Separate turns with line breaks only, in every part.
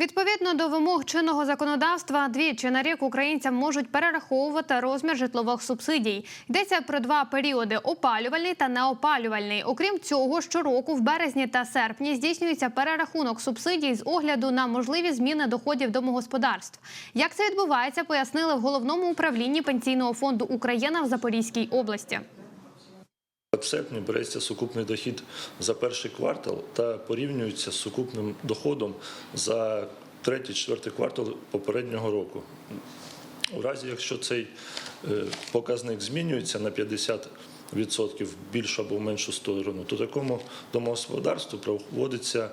Відповідно до вимог чинного законодавства, двічі на рік українцям можуть перераховувати розмір житлових субсидій. Йдеться про два періоди: опалювальний та неопалювальний. Окрім цього, щороку в березні та серпні здійснюється перерахунок субсидій з огляду на можливі зміни доходів домогосподарств. Як це відбувається, пояснили в головному управлінні пенсійного фонду Україна в Запорізькій області.
В серпні береться сукупний дохід за перший квартал та порівнюється з сукупним доходом за третій-четвертий квартал попереднього року. У разі, якщо цей е, показник змінюється на 50% в більшу або меншу сторону, то такому домогосподарству проводиться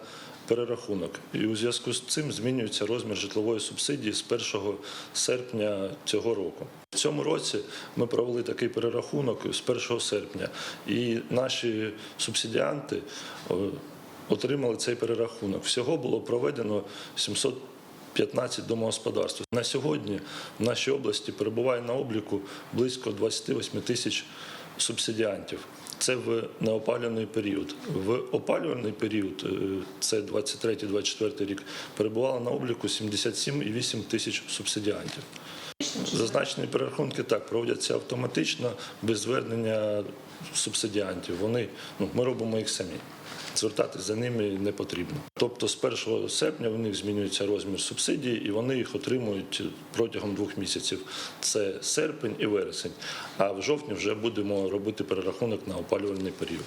перерахунок. І у зв'язку з цим змінюється розмір житлової субсидії з 1 серпня цього року. В цьому році ми провели такий перерахунок з 1 серпня, і наші субсидіанти отримали цей перерахунок. Всього було проведено 700 15 домогосподарств. На сьогодні в нашій області перебуває на обліку близько 28 тисяч субсидіантів. Це в неопалюваний період. В опалювальний період, е, це 23-24 рік, перебувало на обліку 77,8 тисяч субсидіантів. Зазначені перерахунки так проводяться автоматично без звернення субсидіантів. Вони ну ми робимо їх самі. Звертатись за ними не потрібно. Тобто з 1 серпня в них змінюється розмір субсидій, і вони їх отримують протягом двох місяців. Це серпень і вересень. А в жовтні вже будемо робити перерахунок на опалювальний період.